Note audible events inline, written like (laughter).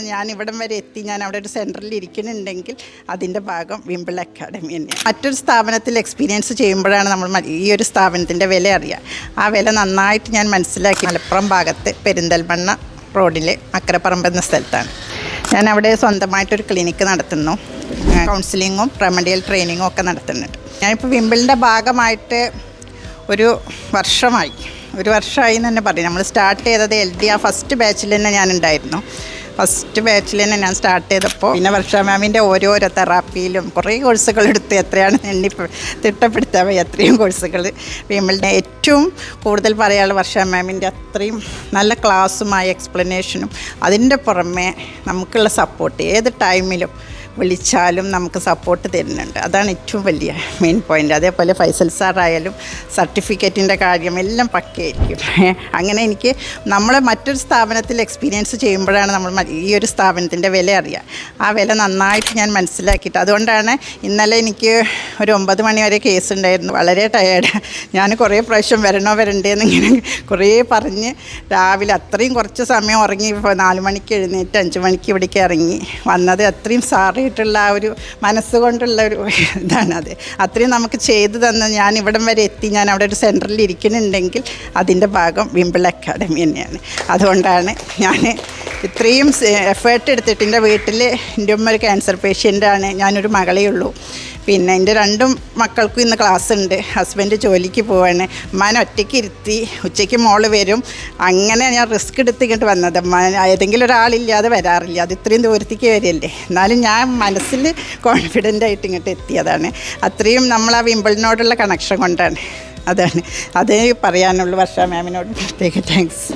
ഞാൻ ഇവിടം വരെ എത്തി. ഞാൻ അവിടെ ഒരു സെന്ററിൽ ഇരിക്കുന്നുണ്ടെങ്കിൽ അതിന്റെ ഭാഗം വിമ്പിൾ അക്കാഡമി തന്നെയാണ്. മറ്റൊരു സ്ഥാപനത്തിൽ എക്സ്പീരിയൻസ് ചെയ്യുമ്പോഴാണ് നമ്മൾ ഈ ഒരു സ്ഥാപനത്തിന്റെ വില അറിയുക ആ വില നന്നായിട്ട് ഞാൻ മനസ്സിലാക്കി. മലപ്പുറം ഭാഗത്ത് പെരിന്തൽമണ്ണ റോഡിലെ അക്കരപ്പറമ്പ് എന്ന സ്ഥലത്താണ്. ഞാൻ അവിടെ സ്വന്തമായിട്ടൊരു ക്ലിനിക്ക് നടത്തുന്നു. കൗൺസിലിങ്ങും റെമഡിയൽ ട്രെയിനിങ്ങും ഒക്കെ നടത്തുന്നുണ്ട്. ഞാനിപ്പോൾ വിമ്പിളിന്റെ ഭാഗമായിട്ട് ഒരു വർഷമായി. ഒരു വർഷമായി എന്ന് തന്നെ പറയും. നമ്മൾ സ്റ്റാർട്ട് ചെയ്തത് എൽ ഡി ആ ഫസ്റ്റ് ബാച്ചിൽ തന്നെ ഞാൻ ഉണ്ടായിരുന്നു ഫസ്റ്റ് ബാച്ചിൽ തന്നെ ഞാൻ സ്റ്റാർട്ട് ചെയ്തപ്പോൾ പിന്നെ വർഷ മാമിന്റെ ഓരോരോ തെറാപ്പിയിലും കുറേ കോഴ്സുകൾ എടുത്ത് എത്രയാണ് എണ്ണി തിട്ടപ്പെടുത്താൻ അത്രയും കോഴ്സുകൾ വിമലിന്റെ ഏറ്റവും കൂടുതൽ പറയാനുള്ള വർഷ മാമിന്റെ അത്രയും നല്ല ക്ലാസ്സുമായ എക്സ്പ്ലനേഷനും അതിന്റെ പുറമെ നമുക്കുള്ള സപ്പോർട്ട് ഏത് ടൈമിലും വിളിച്ചാലും നമുക്ക് സപ്പോർട്ട് തരുന്നുണ്ട്. അതാണ് ഏറ്റവും വലിയ മെയിൻ പോയിന്റ് അതേപോലെ ഫൈസൽ സാറായാലും സർട്ടിഫിക്കറ്റിന്റെ കാര്യം എല്ലാം പക്കയായിരിക്കും. അങ്ങനെ എനിക്ക് നമ്മളെ മറ്റൊരു സ്ഥാപനത്തിൽ എക്സ്പീരിയൻസ് ചെയ്യുമ്പോഴാണ് നമ്മൾ ഈ ഒരു സ്ഥാപനത്തിന്റെ വില അറിയുക ആ വില നന്നായിട്ട് ഞാൻ മനസ്സിലാക്കിയിട്ട് അതുകൊണ്ടാണ് ഇന്നലെ എനിക്ക് ഒരു ഒമ്പത് മണി വരെ കേസ് ഉണ്ടായിരുന്നു. വളരെ ടയേർഡ് ഞാൻ കുറേ പ്രാവശ്യം വരണോ വരണ്ടേന്ന് ഇങ്ങനെ കുറേ പറഞ്ഞ് രാവിലെ അത്രയും കുറച്ച് സമയം ഉറങ്ങി നാല് മണിക്ക് എഴുന്നേറ്റ് അഞ്ച് മണിക്ക് ഇവിടേക്ക് ഇറങ്ങി. വന്നത് അത്രയും സാറിയിട്ടുള്ള ആ ഒരു മനസ്സുകൊണ്ടുള്ള ഒരു (laughs) ഇതാണ് അത്. അത്രയും നമുക്ക് ചെയ്തു തന്ന ഞാൻ ഇവിടം വരെ എത്തി. ഞാൻ അവിടെ ഒരു സെന്ററിൽ ഇരിക്കുന്നുണ്ടെങ്കിൽ അതിന്റെ ഭാഗം വിമ്പിൾ അക്കാദമി തന്നെയാണ്. അതുകൊണ്ടാണ് ഞാൻ ഇത്രയും എഫേർട്ട് എടുത്തിട്ട് എന്റെ വീട്ടിൽ എന്റെ ഉമ്മ ഒരു ക്യാൻസർ പേഷ്യന്റാണ് ഞാനൊരു മകളേ ഉള്ളൂ. പിന്നെ എന്റെ രണ്ടും മക്കൾക്കും ഇന്ന് ക്ലാസ് ഉണ്ട് ഹസ്ബൻഡ് ജോലിക്ക് പോവാണ്. ഉമ്മാനെ ഒറ്റയ്ക്ക് ഇരുത്തി ഉച്ചയ്ക്ക് മോൾ വരും. അങ്ങനെ ഞാൻ റിസ്ക് എടുത്തിട്ട് ഇങ്ങോട്ട് വന്നത്. ഏതെങ്കിലും ഒരാളില്ലാതെ വരാറില്ല. അത് ഇത്രയും ദൂരത്തേക്ക് വരില്ലേ എന്നാലും ഞാൻ മനസ്സിൽ കോൺഫിഡന്റ് ആയിട്ട് ഇങ്ങോട്ട് എത്തിയതാണ്. അത്രയും നമ്മൾ ആ വിമ്പിളിനോടുള്ള കണക്ഷൻ കൊണ്ടാണ്. അതാണ്. അതേ പറയാനുള്ളൂ വർഷ മാമിനോട് പ്രത്യേക താങ്ക്സ്